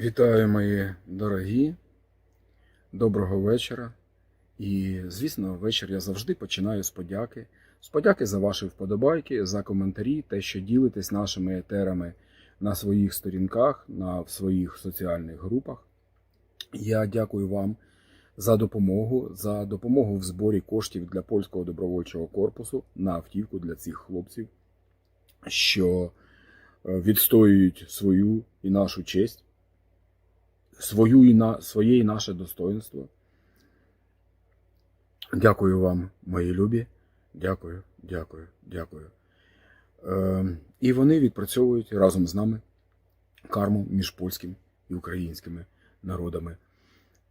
Вітаю, мої дорогі, доброго вечора. І, звісно, вечір я завжди починаю з подяки. З подяки за ваші вподобайки, за коментарі, те, що ділитесь нашими етерами на своїх сторінках, на в своїх соціальних групах. Я дякую вам за допомогу, за допомогу в зборі коштів для польського добровольчого корпусу на автівку для цих хлопців, що е, відстоюють свою і нашу честь свою і на своє і наше достоинство. Дякую вам, мої любі. Дякую, дякую, дякую. Е, і вони відпрацьовують разом з нами карму між польським і українськими народами.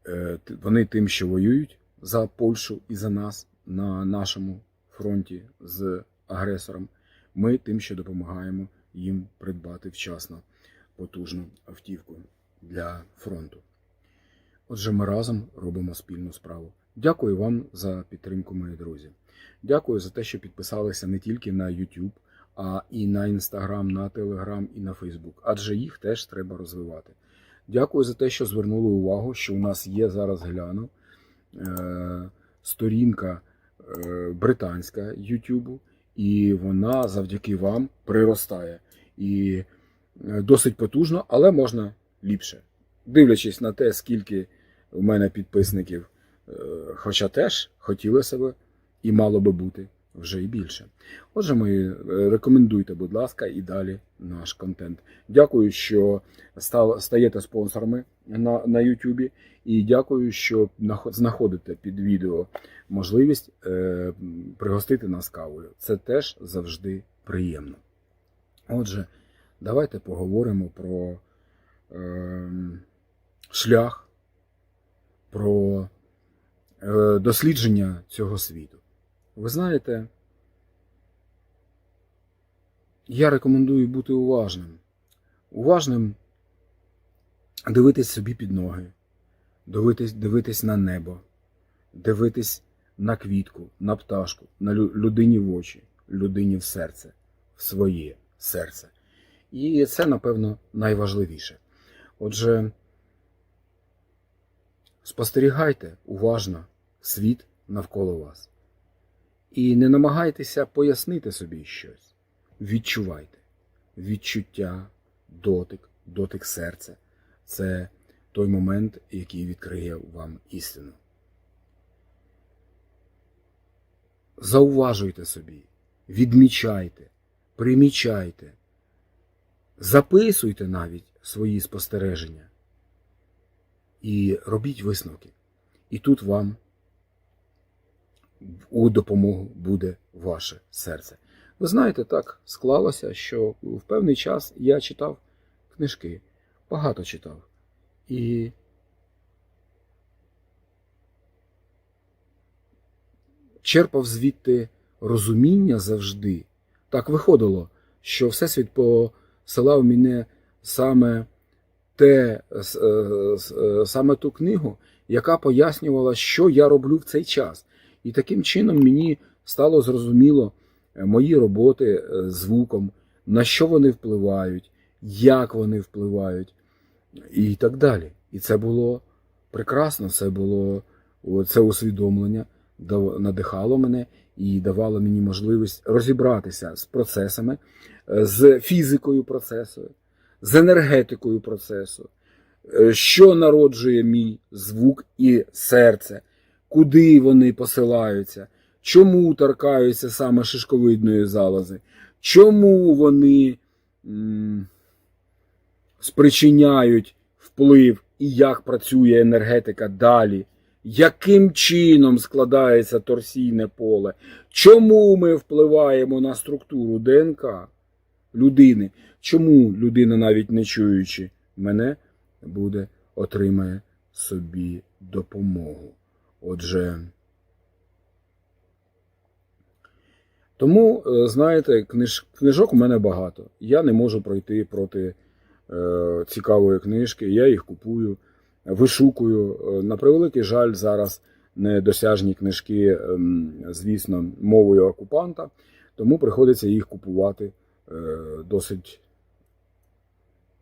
Е, вони тим, що воюють за Польщу і за нас на нашому фронті з агресором. Ми тим, що допомагаємо їм придбати вчасно потужну автівку для фронту. Отже, ми разом робимо спільну справу. Дякую вам за підтримку, мої друзі. Дякую за те, що підписалися не тільки на YouTube, а і на Instagram, на Telegram і на Facebook, адже їх теж треба розвивати. Дякую за те, що звернули увагу, що у нас є зараз гляну е, сторінка е, британська YouTube, і вона завдяки вам приростає. І е, досить потужно, але можна ліпше. Дивлячись на те, скільки у мене підписників, е, хоча теж хотілося б і мало би бути вже і більше. Отже, ми е, рекомендуйте, будь ласка, і далі наш контент. Дякую, що став- стаєте спонсорами на, на і дякую, що знаходите під відео можливість е, пригостити нас кавою. Це теж завжди приємно. Отже, давайте поговоримо про шлях, про е, дослідження цього світу. Ви знаєте, я рекомендую бути уважним. Уважним дивитись собі під ноги, дивитись, дивитись на небо, дивитись на квітку, на пташку, на лю- людині в очі, людині в серце, в своє серце. І це, напевно, найважливіше. Отже, спостерігайте уважно світ навколо вас. І не намагайтеся пояснити собі щось. Відчувайте. Відчуття, дотик, дотик серця це той момент, який відкриє вам істину. Зауважуйте собі, відмічайте, примічайте, записуйте навіть свої спостереження і робіть висновки. І тут вам у допомогу буде ваше серце. Ви знаєте, так склалося, що в певний час я читав книжки, багато читав. І черпав звідти розуміння завжди. Так виходило, що Всесвіт посилав мене саме те, е, е, саме ту книгу, яка пояснювала, що я роблю в цей час. І таким чином мені стало зрозуміло е, мої роботи звуком, на що вони впливають, як вони впливають, і так далі. І це було прекрасно, це було це усвідомлення, надихало мене і давало мені можливість розібратися з процесами, з фізикою процесу, з енергетикою процесу, е, що народжує мій звук і серце, куди вони посилаються, чому торкаються саме шишковидної залози, чому вони спричиняють вплив і як працює енергетика далі, яким чином складається торсійне поле, чому ми впливаємо на структуру ДНК людини, чому людина, навіть не чуючи мене, буде отримає собі допомогу. Отже, тому, е, знаєте, книж, книжок у мене багато. Я не можу пройти проти е, цікавої книжки, я їх купую, вишукую. Е, На превеликий жаль, зараз недосяжні книжки, ем, звісно, мовою окупанта, тому приходиться їх купувати е, досить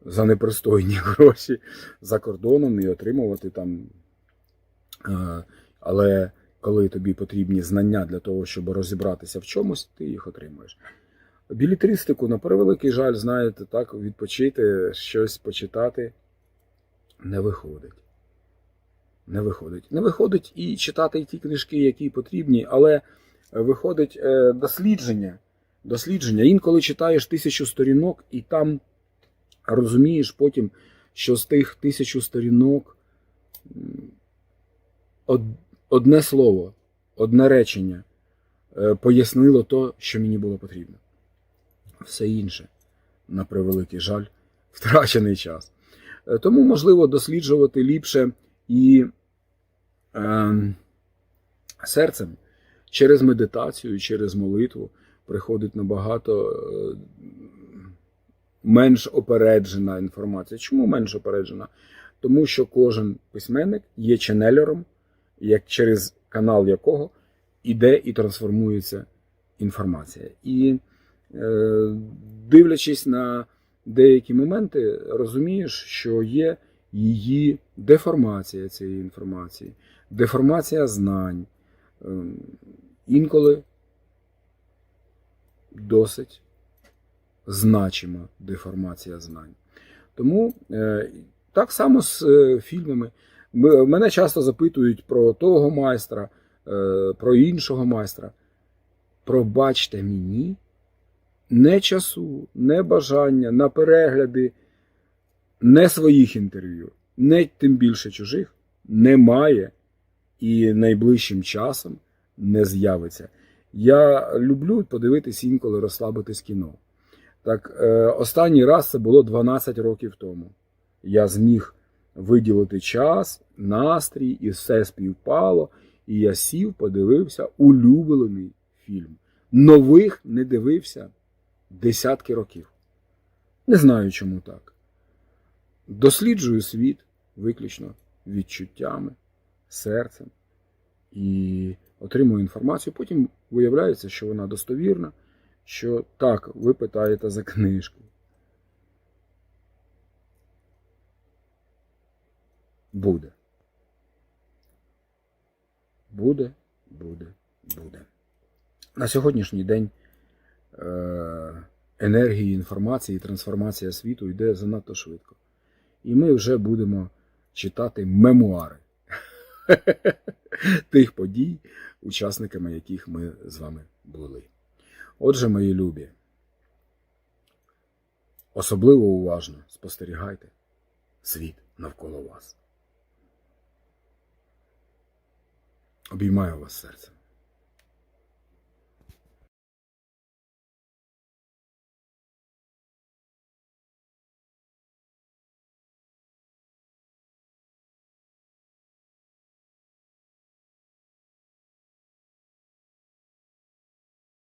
за непристойні гроші за кордоном і отримувати там. Е, Але коли тобі потрібні знання для того, щоб розібратися в чомусь, ти їх отримуєш. Білітристику, на превеликий жаль, знаєте, так, відпочити, щось почитати не виходить. Не виходить. Не виходить і читати ті книжки, які потрібні, але виходить е, дослідження. Дослідження. Інколи читаєш тисячу сторінок, і там розумієш потім, що з тих тисячу сторінок одне слово, одне речення е, пояснило то, що мені було потрібно. Все інше, на превеликий жаль, втрачений час. Е, Тому можливо досліджувати ліпше і е, серцем через медитацію, через молитву приходить набагато е, менш опереджена інформація. Чому менш опереджена? Тому що кожен письменник є ченелером, як через канал якого іде і трансформується інформація. І е, дивлячись на деякі моменти, розумієш, що є її деформація цієї інформації, деформація знань. Ем, Інколи досить значима деформація знань. Тому е, так само з е, фільмами. Мене часто запитують про того майстра, е, про іншого майстра. Пробачте мені, не часу, не бажання на перегляди не своїх інтерв'ю, не тим більше чужих, немає і найближчим часом не з'явиться. Я люблю подивитись інколи розслабитись кіно. Так, е, останній раз це було 12 років тому. Я зміг виділити час, настрій, і все співпало. І я сів, подивився улюблений фільм. Нових не дивився десятки років. Не знаю, чому так. Досліджую світ виключно відчуттями, серцем і отримую інформацію. Потім виявляється, що вона достовірна, що так, ви питаєте за книжку. Буде. Буде, буде, буде. На сьогоднішній день е, енергії, інформації трансформація світу йде занадто швидко. І ми вже будемо читати мемуари тих подій, учасниками яких ми з вами були. Отже, мої любі, особливо уважно спостерігайте світ навколо вас. Обіймаю вас серцем.